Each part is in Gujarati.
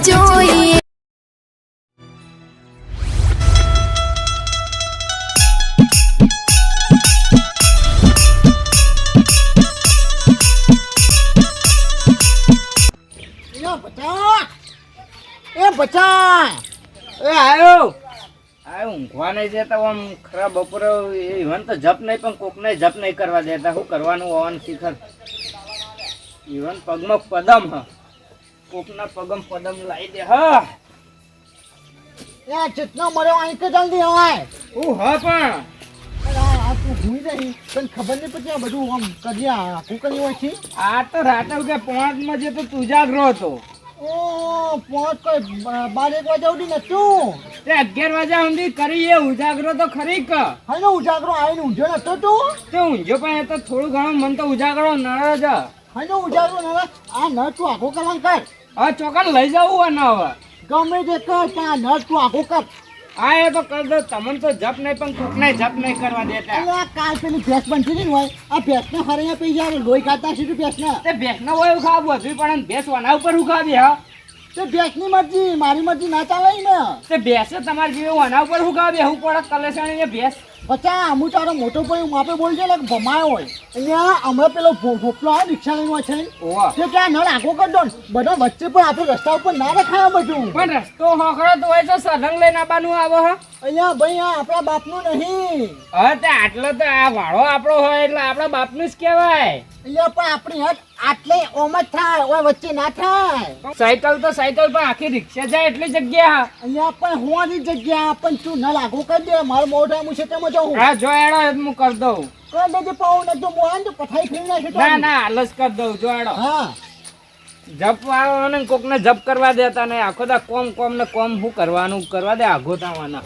જોઈએ. એ બચા એ ઊંઘવા નહીં દેતા આમ ખરાબ બપોરે ઈવન તો જપ નહીં પણ કોકને જપ નહીં કરવા દેતા. શું કરવાનું હોવાનું શિખર? ઇવન પગમાં પદમ હ. કોકના પગમ પદમ લાવી દે હા. એ ચેતના મર્યો અહીં કે જલ્દી હોય હું હા પણ. આ આ તું ભૂઈ રહી તને ખબર નહીં પછી આ બધું આમ કર્યા આખું કર્યું હોય છે આ તો રાતે કે પાંચમાં જે તો હતો. ઓ પહોંચ કોઈ બાર એક વાગે ઉડી નતું તે અગિયાર વાગ્યા સુધી કરી એ ઉજાગરો તો ખરી ક. હા ઉજાગરો આવીને ઊંઝો નતો તું? તે ઊંઝો પણ એ તો થોડું ઘણું મન તો ઉજાગરો નળ જ. હા ઉજાગરો ને આ નળ તું આખો કલાક કર. હવે ચોકન લઈ જવું હોય ને હવે. ગમે તે કર ત્યાં નળ તું આખું કર. આ એ તો કર દો તમને તો જપ નહીં પણ કોકને જપ નહીં કરવા દેતા એટલે આ કાલ પેલી ભેંસ બનતી હતી ને હોય આ ભેંસને ફરીને પી જાય લોહી ખાતા છે ભેંસને. તે ભેંસને હોય એવું ખાવું બધું પણ ભેંસ વના ઉપર ઉખાવી હા. તે ભેંસની મરજી મારી મરજી ના ચાલે ને. તે ભેંસે તમારી જેવું વના ઉપર ઉખાવી હું પડે કલેસાણી ભેંસ. બચા અમુ તારો મોટો ભાઈ માપે બોલજે ને ભમાયો હોય. અહીંયા હમણાં પેલો ભો- ભોપલો આવે રિક્ષા લઈને છે ઓવા. તે ત્યાં નળ આખો કરજો બધો વચ્ચે પણ આપણે રસ્તા ઉપર ના રખાયા બધું. પણ રસ્તો હોકળો તો હોય તો સધન લઈને આવવાનું આવે હા? અહીંયા ભાઈ આ આપણા બાપનું નહીં. હા તે આટલો તો આ વાળો આપણો હોય એટલે આપણા બાપનું જ કહેવાય. અહીંયા પણ આપણી હટ આટલે ઓમ જ થાય ઓય વચ્ચે ના થાય. સાયકલ તો સાયકલ પણ આખી રિક્ષા જાય એટલી જગ્યા. અહીંયા પણ હોવાની જગ્યા પણ તું ન લાગુ કરી દે મારું મોઢા હું છે તેમાં જાઉં હા જો એડો હું કરી દઉં. કરી દેજે પાઉં ને તો મોહન તો પથાઈ ફેરી નાખે. ના ના આલસ કરી દઉં જો એડો હા. જપ વાળો કોકને જપ કરવા દેતા નહીં આખો દા કોમ કોમ ને કોમ શું કરવાનું? કરવા દે આઘો તાવાના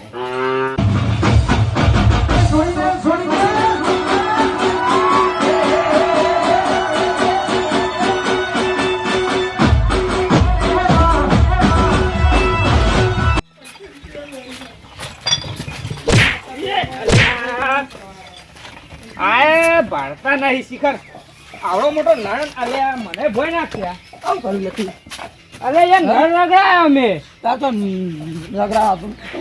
આય ભારતા નહીં, શિખર. આવડો મોટો નળ અલ્યા મને ભોય નાખ્યા. આવું કર્યું નથી અરે યાર નળ લગાયા અમે. તાર તો રગડા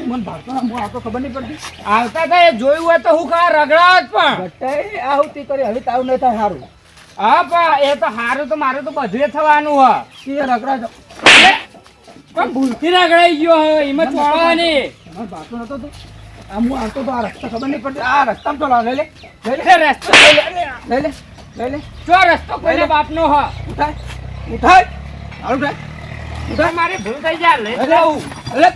મને ભાગતો હું આ તો ખબર નહીં પડતી. આવતા તા એ જોયું હોય તો હું કા રગડાવત પણ. બટ્ટે આ હુતી કરી હવે તાવ નહીં થાય સારું હા પણ એ તો હારું તો મારે તો બધું થવાનું હ એ રગડા જો પણ ભૂલથી રગડાઈ ગયો હવે એમાં ચોળવાની મને ભાગતો નતો તું. આ હું આવતો તો આ રસ્તા ખબર નહીં પડતી. આ રસ્તામાં તો લાવ. લે લે. રસ્તો લઈ લે. લઈ લે લઈ લે. ચો રસ્તો કોઈના બાપનો હા ઉઠાય. ઉઠાય. આવું ઉઠાય. ઉઠાય. મારી ભૂલ થઈ જાય લે. જાઉં લે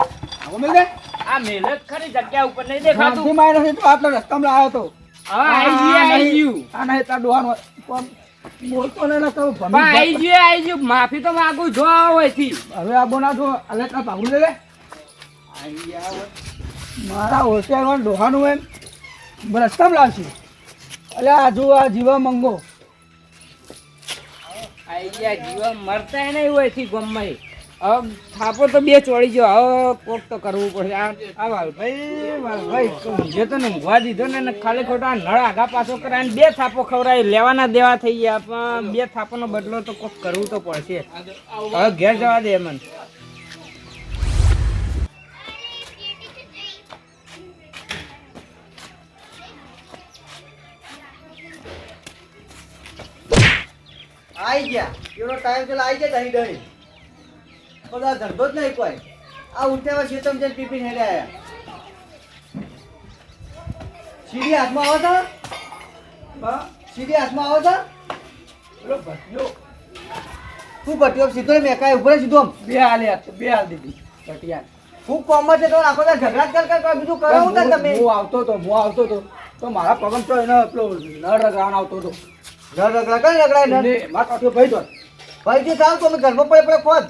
આવો મિલ દે. આ મેલત ખરી જગ્યા ઉપર નહીં દેખાતું. હું માર્યો છે તો આટલા રસ્તામાં આવ્યો તો. હા આઈ ગયું આઈ ગયું. આ નહીં તાર ડોહાનો બોલતો ને તો ભમી આઈ જાય. આઈ ગયું માફી તો માંગુ જો હવે આ બોના જો અલે તાર ભાગું લે લે. મારા હોશિયારમાં ડોહાનું એમ રસ્તામાં લાવશે. અલે આ જો આ જીવા મંગો. આઈ જીવા મરતા નહીં હોયથી ગમે. હવે થાપો તો બે ચોડી જો, હવે કોક તો કરવું પડશે આ આ વાલભાઈ વાલભાઈ, તો ઊંઘે તો ને ઊંઘવા દીધો ને ખાલી ખોટા નળ આગા પાછો કરાય બે થાપો ખવડાય, લેવાના દેવા થઈ ગયા, પણ બે થાપોનો બદલો તો કોક કરવું તો પડશે. હવે ઘેર જવા દે મને આઈ ગયા. એનો ટાઈમ પેલા આવી ગયા દહીં દહીં. બધા ધંધો જ નહીં કોઈ. આ ઉઠ્યા શેતમ જઈને પીપી હેડે આવ્યા સીડી હાથમાં આવો છો સીડી હાથમાં આવો છો શું પટ્યો સીધો મેકાય ઊભો સીધો આમ. બે હાલ બે હાલ દીધી પટિયા હું કોમમાં છે તો આખો દાડો ઝઘડા કર કર બીજું કરો હું તમે. હું આવતો તો હું આવતો તો. તો મારા પગમ તો એનો પેલો નળ રગડાણ આવતો તો. ઘર રગડા કઈ રગડાય ને. મારા કાઠિયો ભાઈ તો ભાઈ જે થાવ તો અમે ઘરમાં પડે પડે ખોદ.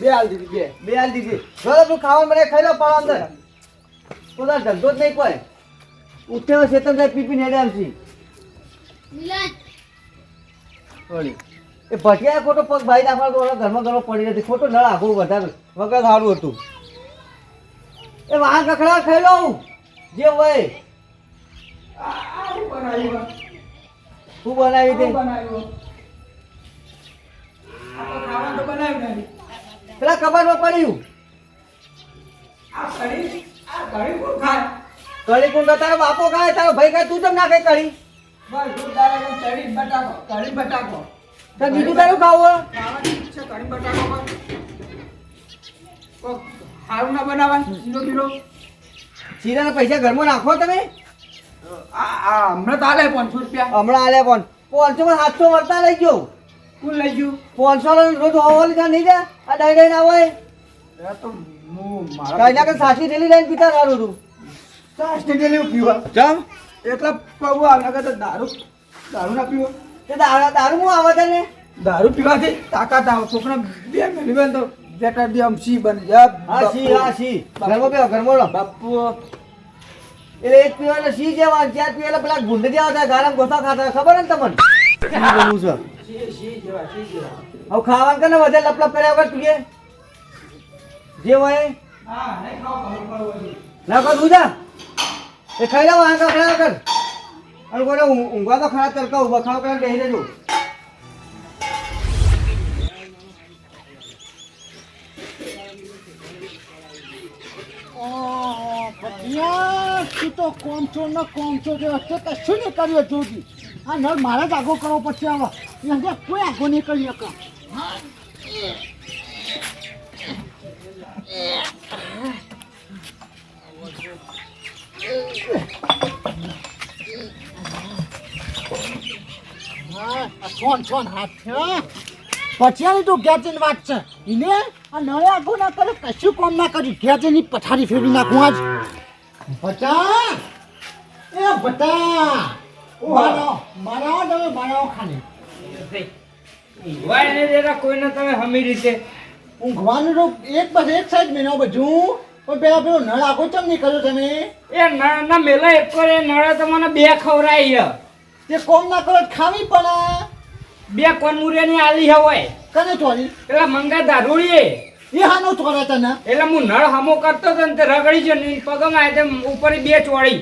બે હાલ દીધી બે. બે હાલ દીધી. જો તું ખાવા મને ખાઈ લો પાડો અંદર. ધંધો જ નહીં કોઈ. ઉઠ્યા શેતમ જાય પીપી હેડે આવશી. વળી એ ભટિયા ખોટો પગ ભાઈ નાખવાનો તો ઘરમાં ઘરમાં પડી નથી ખોટો નળ આખું વધારે. વગર સારું હતું. એ વાહન કખડા ખાઈ લઉં. જે હોય. શું બનાવી દે. પેલા કબાટમાં પડ્યું. કળી કુંડ તારો બાપો ખાય તારો ભાઈ ખાય તું તમ ના ખાય કળી તો બીજું તારું ખાવું સારું ના બનાવાય શીરાના પૈસા ઘરમાં નાખો તમે? હમણાં તો આલે પાંચસો રૂપિયા. હમણાં આલ્યા પણ. પાંચસો માં સાતસો મળતા લઈ ગયો કોણ લઈ ગયું? પાંચસો રોજ હોવલ કા નહીં જા આ ડાઈ ડાઈ ના હોય. તો કઈ ના કઈ સાચી થેલી લઈને પીતા સારું તું સાસ ને પીવા. ચમ? એટલા પગું આગળ કરતા દારૂ દારૂ ના પીવો. તે દારૂ દારૂ હું આવે તને દારૂ પીવાથી તાકાત આવે. છોકરા બે બેન તો બેટા દી આમ સી બની. જાય હા સી હા સી ઘરમાં બેહો ઘરમાં બાપુ. એટલે એક પીવાના સી જેવા ચાર પીવાના? પેલા ગુંડ જેવા હતા ગારામ ગોસા ખાતા ખબર ને તમને? શું બનવું છે? હવે ખાવાનું કને વધે? લપલપ કર્યા વગર પીએ? જે હોય ખાવ ખાવ ખાવ ના કર દૂધા? એ ખાઈ લો આ કપડા કર અને કોને ઊંઘવા તો ખરા તરકા ઊભા ખાવ કરીને બેસી રહેજો. ભટિયા તું તો કોમચો ને કોમચો જે હશે કશું નહીં કર્યો જોજી. આ નળ મારે જ આગો કરવો પછી આવો. અહીંયા કોઈ આગો નહીં કરી શકે. છોન હાથ છે પછી આની તો ગેજની વાત છે. એને આ નળે આગો ના કરે, કશું કોમ ના કર્યું ગેજની પથારી ફેરવી નાખું આજ. બટા એ બટા મારો મારાઓ તમે મારો ખાલી. ઊંઘવાય નહીં દેતા કોઈને તમે હમી રીતે. ઊંઘવાનું તો એક પછી એક સાઈડ મેનો બધું. પણ પેલા પેલો નળ આગો ચમ નહીં કર્યો તમે? એ ના ના મેલા એક કરે નળે તો મને બે ખવરાય તે કોમ ના કરો ખાવી પડે. બે કોનમુરિયાની આલી હોય. કને ચોરી? પેલા મંગા દારૂડીએ. એ હાનો ચોરે તને? એટલે હું નળ હમો કરતો હતો તે રગડી છે ને પગમાં આવે તે ઉપર બે ચોળી.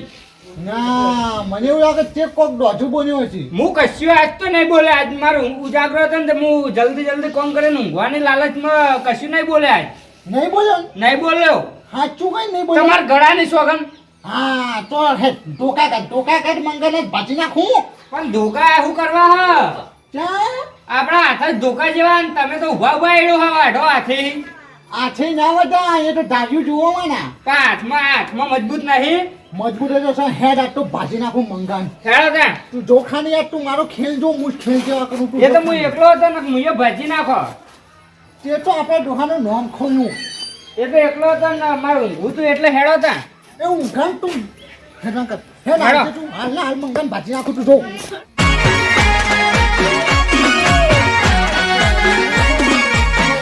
ના મને એવું લાગે તે કોક દોઢું બન્યો હશે. હું કશું આજ તો નહીં બોલે આજ મારું ઉજાગરો હતો ને તે હું જલ્દી જલ્દી કોમ કરીને ઊંઘવાની લાલચમાં કશું નહીં બોલે આજ. નહીં બોલ્યો? નહીં બોલ્યો? સાચું કઈ નહીં બોલ્યો? તમારા ગળાની સોગન હા તો હે ધોકા કાઢ ધોકા કાઢ મંગને ભાજી નાખું. પણ ધોકા શું કરવા હ? આપણા હાથ ધોકા જેવા તમે તો ઊભા ઊભા એડો હા વાઢો હાથી. આછે ના વટા એ તો ડાજુ જુઓ માના. હાથમાં હાથમાં મજબૂત નહીં? મજબૂત હતો હશે હેડ આટલું ભાજી નાખું મંગાન. ખેડો ત્યાં તું જોખાની યાર તું મારો ખેલ જો હું ખેલ જેવા કરું તું એ તો હું એકલો હતો ને હું ભાજી નાખો. તે તો આપણે દોહાનું નામ ખોલ્યું. એ તો એકલો હતો ને મારું ઊંઘું તું એટલે હેડો હતા એ ઊંઘાન તું. હેડ કર હેડ તું. હાલ હાલ મંગાન ભાજી નાખું તું જો.